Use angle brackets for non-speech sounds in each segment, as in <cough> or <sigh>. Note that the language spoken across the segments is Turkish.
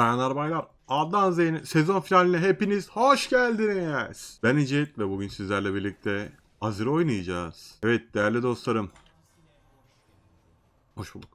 Bayanlar baylar Adnan Zeyn'in sezon finaline hepiniz hoş geldiniz. Ben İcit ve bugün sizlerle birlikte Azir oynayacağız. Evet değerli dostlarım. Hoş bulduk.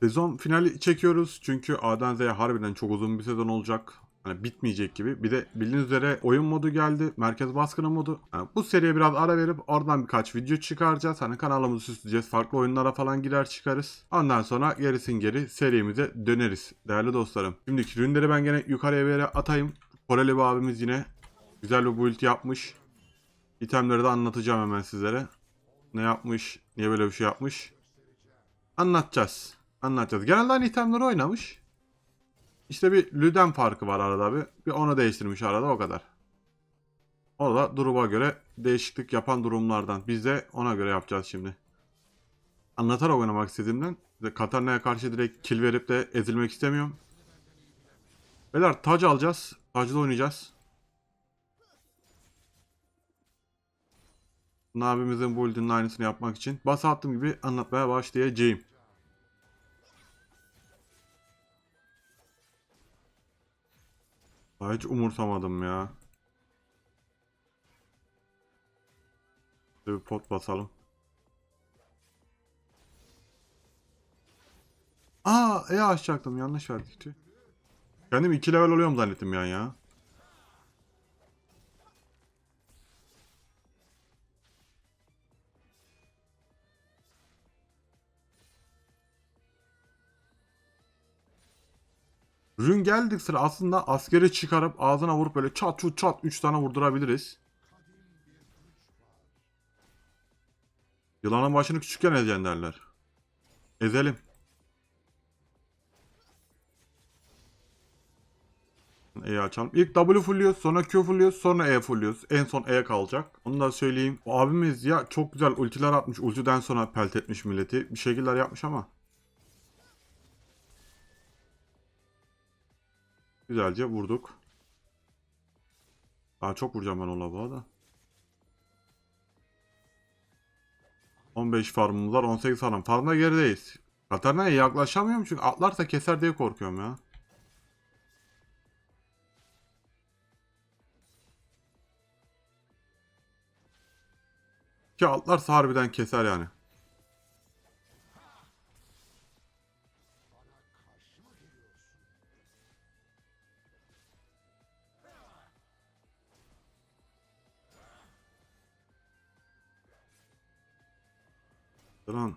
Sezon finali çekiyoruz çünkü A'dan Z'ye harbiden çok uzun bir sezon olacak. Hani bitmeyecek gibi. Bir de bildiğiniz üzere oyun modu geldi. Merkez baskını modu. Yani bu seriye biraz ara verip oradan birkaç video çıkaracağız. Hani kanalımızı süsleyeceğiz. Farklı oyunlara falan girer çıkarız. Ondan sonra gerisin geri serimize döneriz. Değerli dostlarım. Şimdiki ürünleri ben gene yukarıya bir yere atayım. Koreli abimiz yine güzel bir build yapmış. İtemleri de anlatacağım hemen sizlere. Ne yapmış? Niye böyle bir şey yapmış? Anlatacağız. Anlatacağız. Genelde aynı itemleri oynamış. İşte bir Lüden farkı var arada bir. Bir onu değiştirmiş arada o kadar. O da duruma göre değişiklik yapan durumlardan. Biz de ona göre yapacağız şimdi. Anlatarak oynamak istediğimden ve Katarina'ya karşı direkt kill verip de ezilmek istemiyorum. Beyler tac alacağız. Tacla oynayacağız. Abimizin build'inin aynısını yapmak için bas attığım gibi anlatmaya başlayacağım. Daha hiç umursamadım ya. Bir pot basalım. Aa, E açacaktım. Yanlış verdik. Kendim 2 level oluyorum zannettim yani ya. Rün geldik sıra aslında askeri çıkarıp ağzına vurup böyle çat çut çat 3 tane vurdurabiliriz. Yılanın başını küçükken ezeceksin derler. Ezelim. E açalım. İlk W fulluyoruz, sonra Q fulluyoruz, sonra E fulluyoruz. En son E kalacak. Onu da söyleyeyim. O abimiz ya çok güzel ultiler atmış. Ultiden sonra pelt etmiş milleti. Bir şekiller yapmış ama. Güzelce vurduk. Daha çok vuracağım ben o lavuğa da. 15 farmımız var 18 farm. Farmda gerideyiz. Katarina'ya yaklaşamıyorum çünkü atlarsa keser diye korkuyorum ya. Ki atlarsa harbiden keser yani. Lan.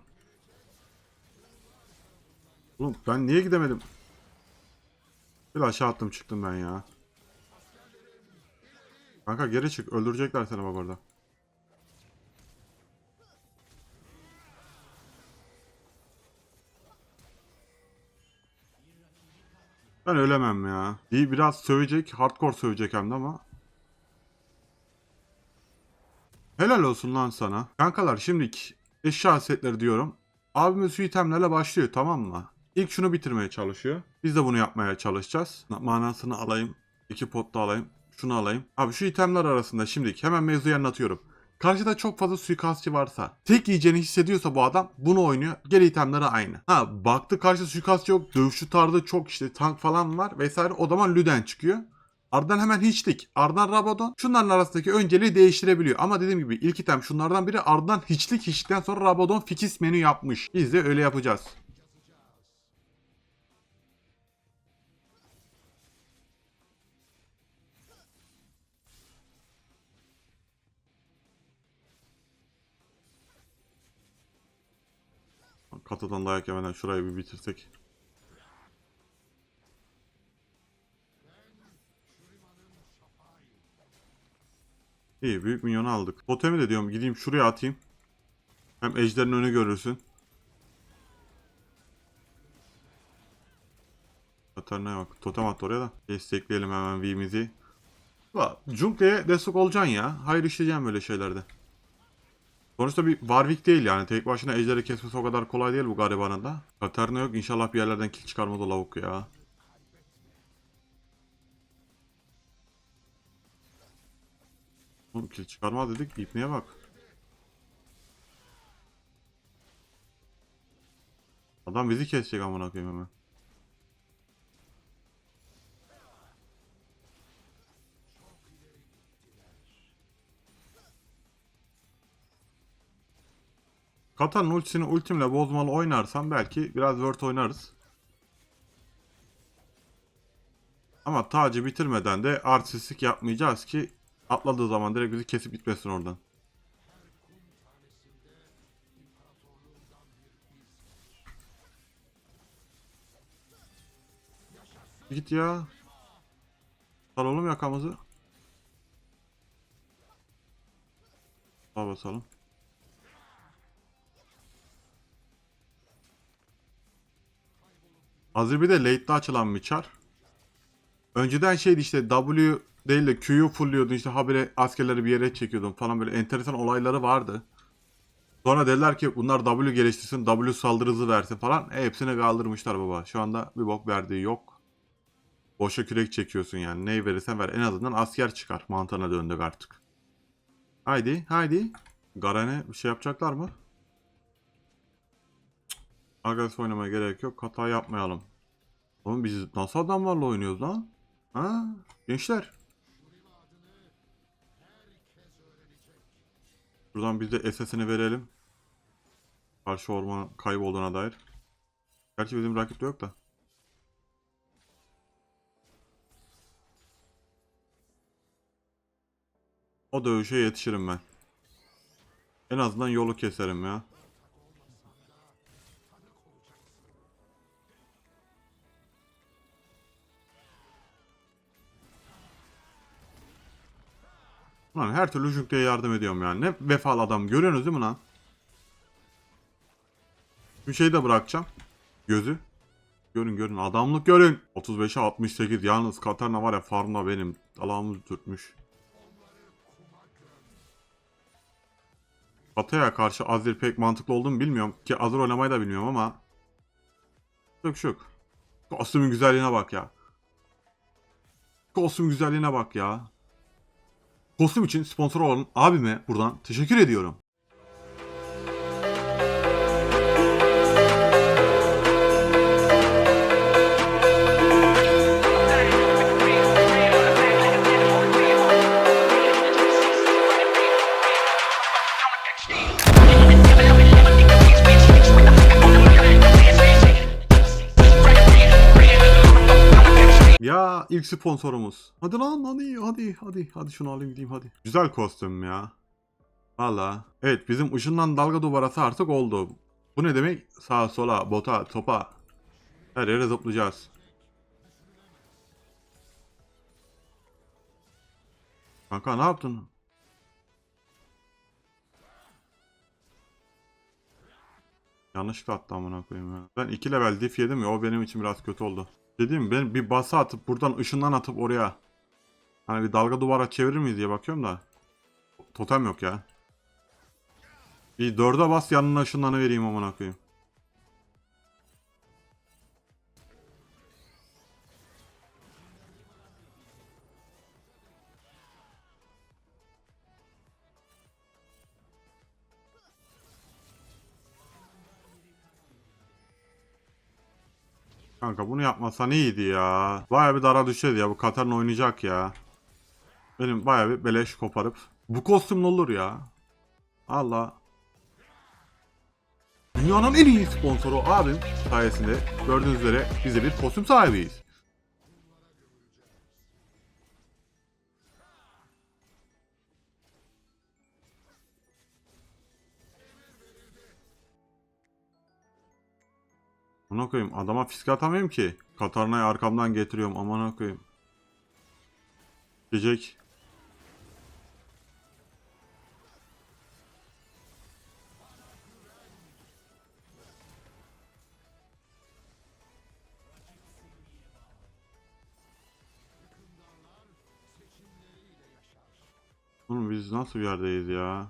Oğlum ben niye gidemedim? Bir aşağı attım çıktım ben ya. Kanka geri çık. Öldürecekler seni bak orada. Ben ölemem ya. İyi biraz sövecek. Hardcore sövecek hem de ama. Helal olsun lan sana. Kankalar şimdiki eşya setleri diyorum. Abimiz şu itemlerle başlıyor tamam mı? İlk şunu bitirmeye çalışıyor. Biz de bunu yapmaya çalışacağız. Manasını alayım. İki pot da alayım. Şunu alayım. Abi şu itemler arasında şimdiki hemen mevzuyu anlatıyorum. Karşıda çok fazla suikastçı varsa, tek yiyeceğini hissediyorsa bu adam bunu oynuyor. Geri itemleri aynı. Ha baktı karşı suikastçı yok, dövüşçü tarzı çok işte tank falan var vesaire. O zaman Lüden çıkıyor. Ardından hemen hiçlik. Ardından Rabadon. Şunların arasındaki önceliği değiştirebiliyor. Ama dediğim gibi ilk item şunlardan biri ardından hiçlik. Hiçlikten sonra Rabadon fikis menü yapmış. Biz de öyle yapacağız. Katıdan dayak yemeden şurayı bir bitirsek. İyi büyük minyonu aldık. Totemi de diyorum gideyim şuraya atayım. Hem ejderin önü görürsün. Katarina bak. Totem attı oraya da. Destekleyelim hemen V'mizi. Junkle'ye destek olacaksın ya. Hayır işleyeceğim böyle şeylerde. Sonuçta bir Warwick değil yani. Tek başına ejderi kesmesi o kadar kolay değil bu garibanın da. Katarina yok. İnşallah bir yerlerden kill çıkarmaz lavuk ya. Oğlum kill çıkarma dedik ipneye bak. Adam bizi kesecek amına koyayım hemen. Katan'ın ultisini ultimle bozmalı oynarsam belki biraz word oynarız. Ama tacı bitirmeden de artistik yapmayacağız ki atladığı zaman direkt bizi kesip gitmesin oradan. Git ya. Sal oğlum yakamızı. Sağ basalım. Hazır bir de late'de açılan bir çar. Önceden şeydi işte W değil de Q'yu fullliyordun işte habire askerleri bir yere çekiyordun falan böyle enteresan olayları vardı. Sonra dediler ki bunlar W geliştirsin, W saldırı hızı versin falan. E, hepsini kaldırmışlar baba. Şu anda bir bok verdiği yok. Boşa kürek çekiyorsun yani. Neyi verirsen ver. En azından asker çıkar. Mantığına döndük artık. Haydi, haydi. Garen'e bir şey yapacaklar mı? Agresif oynamaya gerek yok. Hata yapmayalım. Oğlum biz nasıl adamlarla oynuyoruz lan? Ha? Gençler. Buradan biz de SS'ini verelim. Karşı orman kaybolduğuna dair. Gerçi bizim rakip de yok da. O dövüşe yetişirim ben. En azından yolu keserim ya. Lan her türlü Junk'e yardım ediyorum yani. Ne vefalı adam görüyorsunuz değil mi lan? Bir şey de bırakacağım. Gözü. Görün görün adamlık görün. 35'e 68 yalnız Katarina var ya farmda benim. Dalağımı tutmuş. Bataya karşı Azir pek mantıklı olduğunu bilmiyorum. Ki Azir oynamayı da bilmiyorum ama. Yok yok. Kostümün güzelliğine bak ya. Kostümün güzelliğine bak ya. Kostüm için sponsor olan abime buradan teşekkür ediyorum. Ya ilk sponsorumuz. Hadi lan hadi hadi hadi hadi şunu alayım gideyim hadi. Güzel kostüm ya. Valla. Evet bizim ışından dalga duvarası artık oldu. Bu ne demek? Sağa sola bota topa. Her yere zıplayacağız. Kanka ne yaptın? Yanlışlıkla attı amına koyayım ya. Ben 2 level diff yedim ya o benim için biraz kötü oldu. Dediğim ben bir basa atıp buradan ışından atıp oraya hani bir dalga duvara çevirir miyiz diye bakıyorum da totem yok ya. Bir dörde bas yanına ışınlanı vereyim amına koyayım. Kanka bunu yapmasan iyiydi ya. Baya bir dara düşedi ya. Bu Katar'ın oynayacak ya. Benim baya bir beleş koparıp. Bu kostüm ne olur ya? Allah. Dünyanın en iyi sponsoru abim sayesinde gördüğünüz üzere biz de bir kostüm sahibiyiz. Amına koyayım adama fiske atamıyorum ki. Katarna'yı arkamdan getiriyorum amına koyayım. Gecek. Oğlum biz nasıl bir yerdeyiz ya?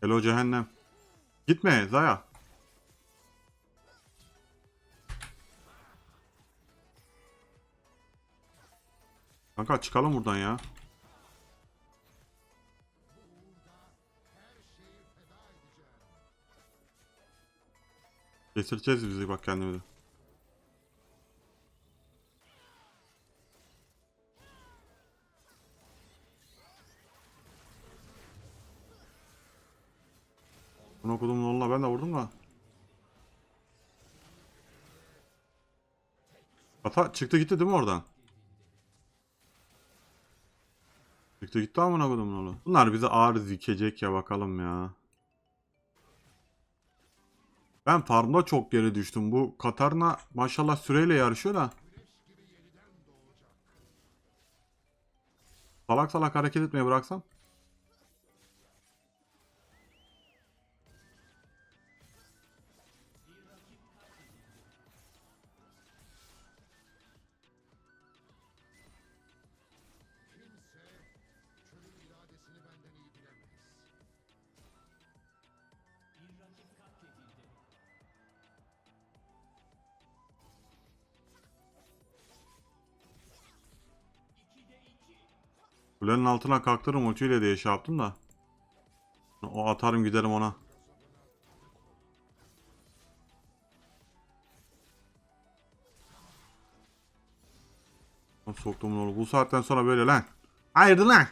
Hello cehennem. Gitme Zaya. Kanka çıkalım buradan ya. Geçireceğiz bizi bak kendimizi. Bunu okudum onunla ben de vurdum da. Hata çıktı gitti değil mi oradan? Çıktı gitti amına kodum oğlu. Bunlar bize ağır zikecek ya bakalım ya. Ben farmda çok geri düştüm. Bu Katarina maşallah süreyle yarışıyor da. Salak salak hareket etmeye bıraksam. Kulenin altına kalktırırım ultiyle diye şey yaptım da. O atarım giderim ona. Soktum oğlum. Bu saatten sonra böyle lan. Hayırdır lan?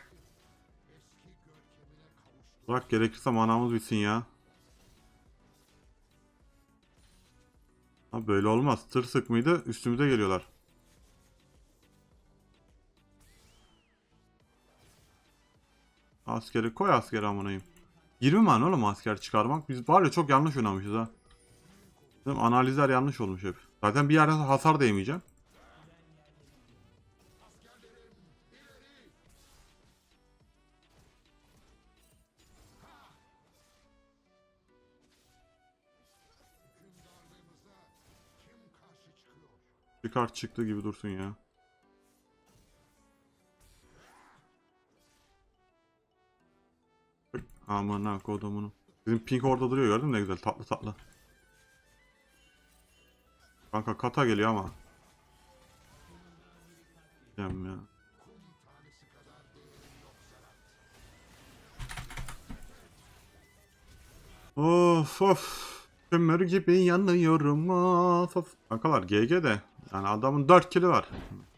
Bırak gerekirse manamız bitsin ya. Ha böyle olmaz. Tır sık mıydı? Üstümüze geliyorlar. Askeri koy askeri amanayım. 20 man oğlum asker çıkarmak. Biz var ya çok yanlış oynamışız ha. Bizim analizler yanlış olmuş hep. Zaten bir yerden hasar. Bir kart çıktı gibi dursun ya. Aman ha kodumunu. Bizim pink orada duruyor gördün mü ne güzel tatlı tatlı. Kanka kata geliyor ama. Yem ya. Of of. Kömür gibi yanıyorum of of. Kankalar GG de. Yani adamın 4 kili var.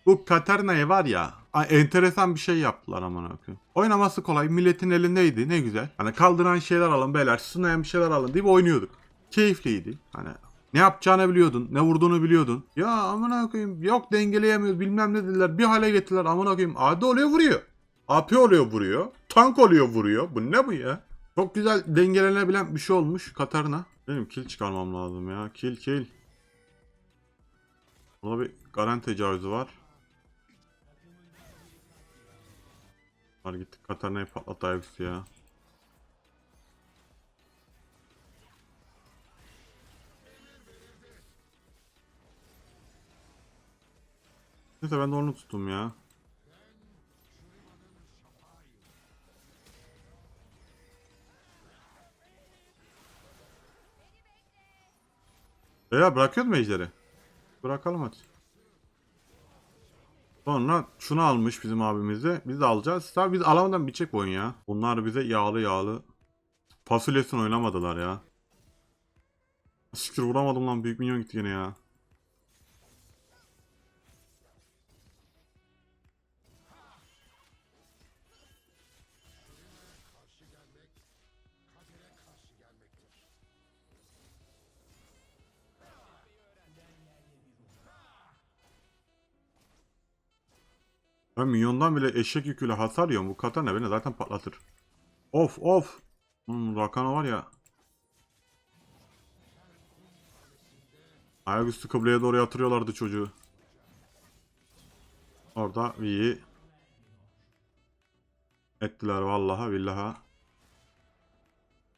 Bu Katerina'yı var ya enteresan bir şey yaptılar aman akım. Oynaması kolay milletin elindeydi ne güzel. Hani kaldıran şeyler alın beyler sunayan bir şeyler alın deyip oynuyorduk. Keyifliydi. Hani ne yapacağını biliyordun, ne vurduğunu biliyordun. Ya aman koyayım yok dengeleyemiyoruz bilmem ne dediler. Bir hale getirdiler aman koyayım. AD oluyor vuruyor. AP oluyor vuruyor. Tank oluyor vuruyor. Bu ne bu ya? Çok güzel dengelenebilen bir şey olmuş Katarina. Benim kill çıkarmam lazım ya. Kill kill. Burada bir garanti tecavüzü var. Var gittik Katarina'yı patlattı ya. Neyse ben de onu tuttum ya. Beyler bırakıyor mu ejderi? Bırakalım hadi. Sonra şunu almış bizim abimize. Biz de alacağız. Tabii biz alamadan bitecek oyun ya. Bunlar bize yağlı yağlı. Fasulyesini oynamadılar ya. Şükür vuramadım lan. Büyük minyon gitti yine ya. Ben minyondan bile eşek yüküyle hasar yiyorum. Bu katana beni zaten patlatır. Of of. Hmm, Rakana var ya. Ayaküstü kıbleye doğru yatırıyorlardı çocuğu. Orada iyi. Ettiler vallaha billaha.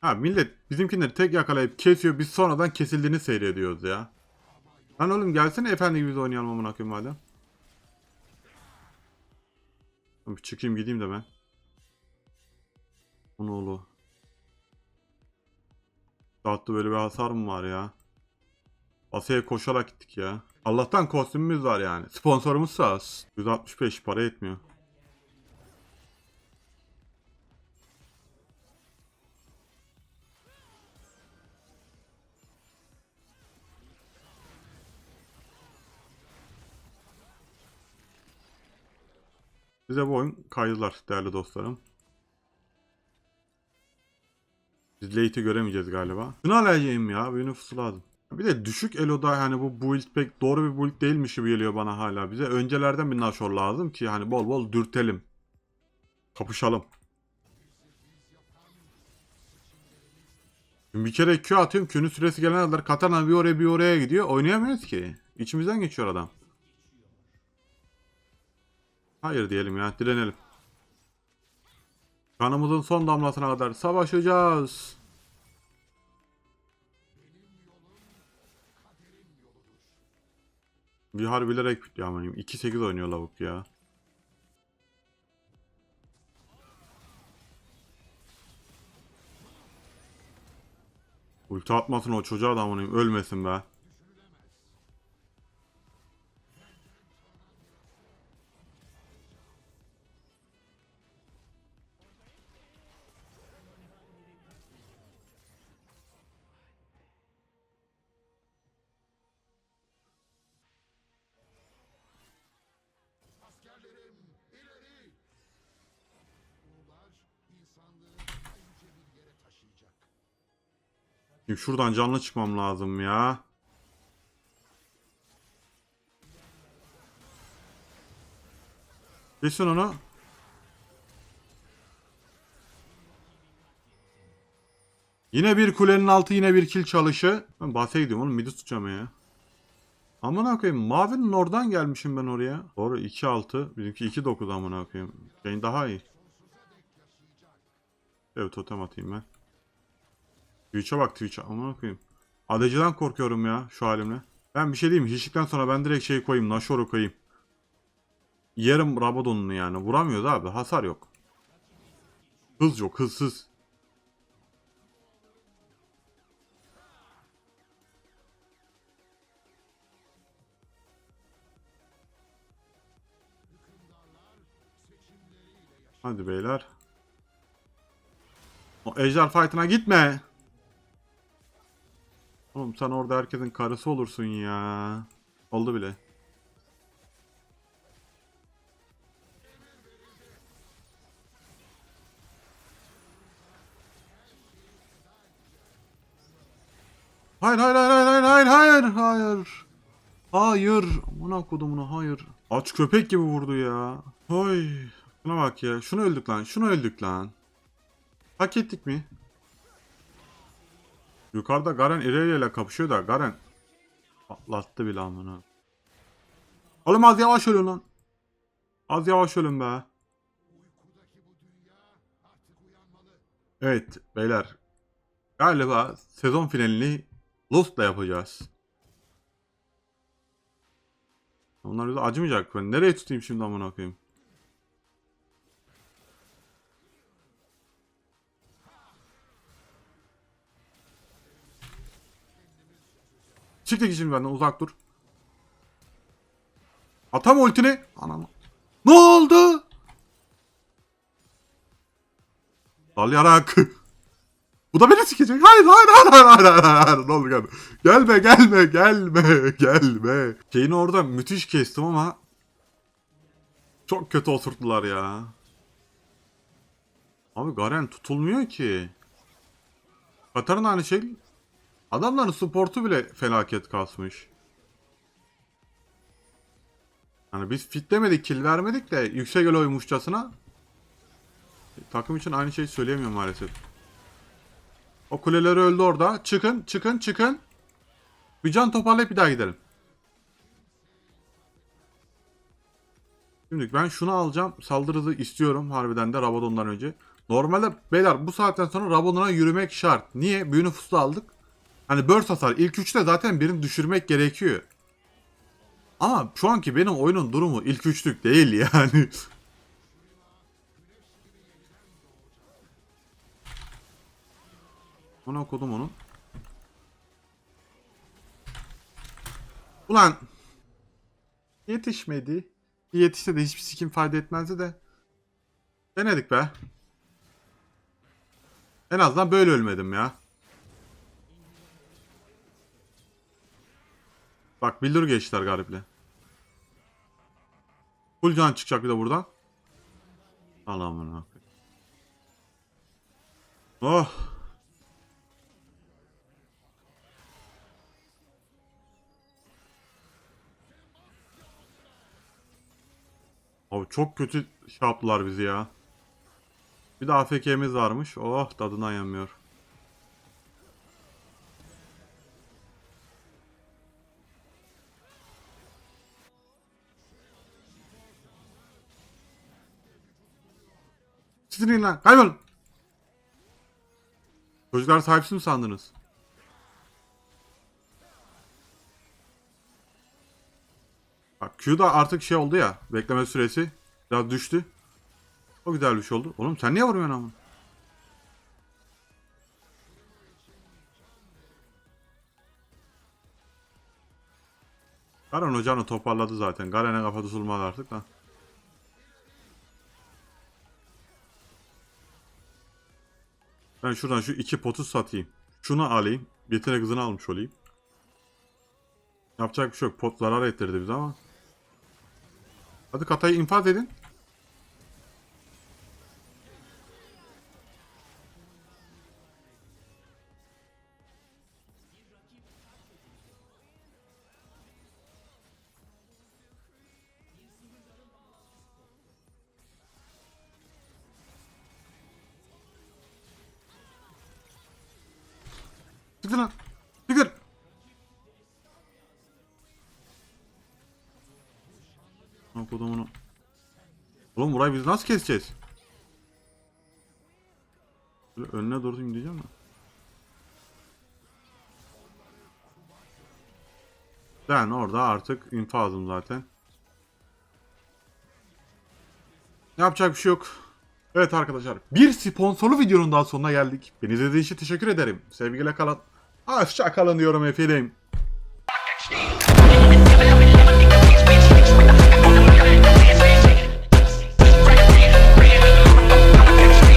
Ha millet bizimkileri tek yakalayıp kesiyor. Biz sonradan kesildiğini seyrediyoruz ya. Lan oğlum gelsene efendi gibi oynayalım amına koyayım madem. Bir çıkayım gideyim de ben. Onu oğlu. Saatte böyle bir hasar mı var ya? Asaya koşarak gittik ya. Allah'tan kostümümüz var yani. Sponsorumuz sağ olsun. 165 para etmiyor. Bize bu oyun kaydılar değerli dostlarım. Biz late'i göremeyeceğiz galiba. Şunu alacağım ya. Bir nüfusu lazım. Bir de düşük eloda hani bu build pek doğru bir build değilmiş gibi geliyor bana hala. Bize öncelerden bir Nashor lazım ki hani bol bol dürtelim. Kapışalım. Şimdi bir kere Q atıyorum. Q'nun süresi gelene kadar Katana bir oraya bir oraya gidiyor. Oynayamıyoruz ki. İçimizden geçiyor adam. Hayır diyelim ya. Direnelim. Kanımızın son damlasına kadar savaşacağız. Bir harbilerek ya amanım 2-8 oynuyor lavuk ya. Ulti atmasın o çocuğa da ölmesin be. Şimdi şuradan canlı çıkmam lazım ya. Kesin onu. Yine bir kulenin altı yine bir kill çalışı. Ben bahse gidiyorum oğlum midi tutacağım ya. Amına koyayım mavinin oradan gelmişim ben oraya. Doğru 2-6 bizimki 2-9 amına koyayım. Yani daha iyi. Evet totem atayım ben. Twitch'e bak Twitch'e amına koyayım. Adacıdan korkuyorum ya şu halimle. Ben bir şey diyeyim mi? Hiçlikten sonra ben direkt şey koyayım. Nashor'u koyayım. Yarım Rabadon'unu yani. Vuramıyoruz abi. Hasar yok. Hız yok. Hızsız. Hadi beyler. O ejder fight'ına gitme. Oğlum sen orada herkesin karısı olursun ya. Oldu bile. Hayır hayır hayır hayır hayır hayır hayır. Hayır. Amına kodumuna hayır. Aç köpek gibi vurdu ya. Oy. Şuna bak ya. Şunu öldük lan. Şunu öldük lan. Hak ettik mi? Yukarıda Garen Irelia ile kapışıyor da Garen patlattı bile amına. Oğlum az yavaş ölün lan. Az yavaş ölün be. Evet beyler. Galiba sezon finalini Lost'la yapacağız. Onlar bize acımayacak. Ben nereye tutayım şimdi amına koyayım? Çık git şimdi benden uzak dur. Atam ultini. Anam. Ne oldu? Dal yarak. Bu da beni sikecek. Hayır hayır hayır hayır hayır hayır. Ne oldu gelme. Gelme gelme <laughs> gelme gelme. Şeyini orada müthiş kestim ama çok kötü oturttular ya. Abi Garen tutulmuyor ki. Katar'ın aynı şey. Adamların supportu bile felaket kasmış. Hani biz fitlemedik, kill vermedik de yüksek el oymuşçasına. Takım için aynı şeyi söyleyemiyorum maalesef. O kuleleri öldü orada. Çıkın, çıkın, çıkın. Bir can toparlayıp bir daha gidelim. Şimdi ben şunu alacağım. Saldırı hızı istiyorum harbiden de Rabadon'dan önce. Normalde beyler bu saatten sonra Rabadon'a yürümek şart. Niye? Büyü nüfusu aldık. Hani burst hasar ilk üçte zaten birini düşürmek gerekiyor. Ama şu anki benim oyunun durumu ilk üçlük değil yani. <laughs> Onu okudum onun. Ulan yetişmedi. Yetişse de hiçbir sikim fayda etmezdi de. Denedik be. En azından böyle ölmedim ya. Bak bildir geçtiler gariple. Full can çıkacak bir de buradan. Allah'ım Oh. Abi çok kötü şey yaptılar bizi ya. Bir de AFK'miz varmış. Oh tadından yanmıyor. Sizin lan kaybol. Çocuklar sahipsiz mi sandınız? Bak Q da artık şey oldu ya. Bekleme süresi biraz düştü. O güzel bir şey oldu. Oğlum sen niye vuruyorsun ama? Garen hocanı toparladı zaten. Garen'e kafa tutulmadı artık da. Ben şuradan şu iki potu satayım. Şunu alayım. Yetenek hızını almış olayım. Yapacak bir şey yok. Pot zarar ettirdi bize ama. Hadi katayı infaz edin. Çıkın lan. Çıkın. Okudum onu. Oğlum burayı biz nasıl keseceğiz? Böyle önüne doğru diyeceğim mi? Ben orada artık infazım zaten. Yapacak bir şey yok. Evet arkadaşlar bir sponsorlu videonun daha sonuna geldik. Beni izlediğiniz için teşekkür ederim. Sevgiyle kalın. Hoşça kalın diyorum efendim.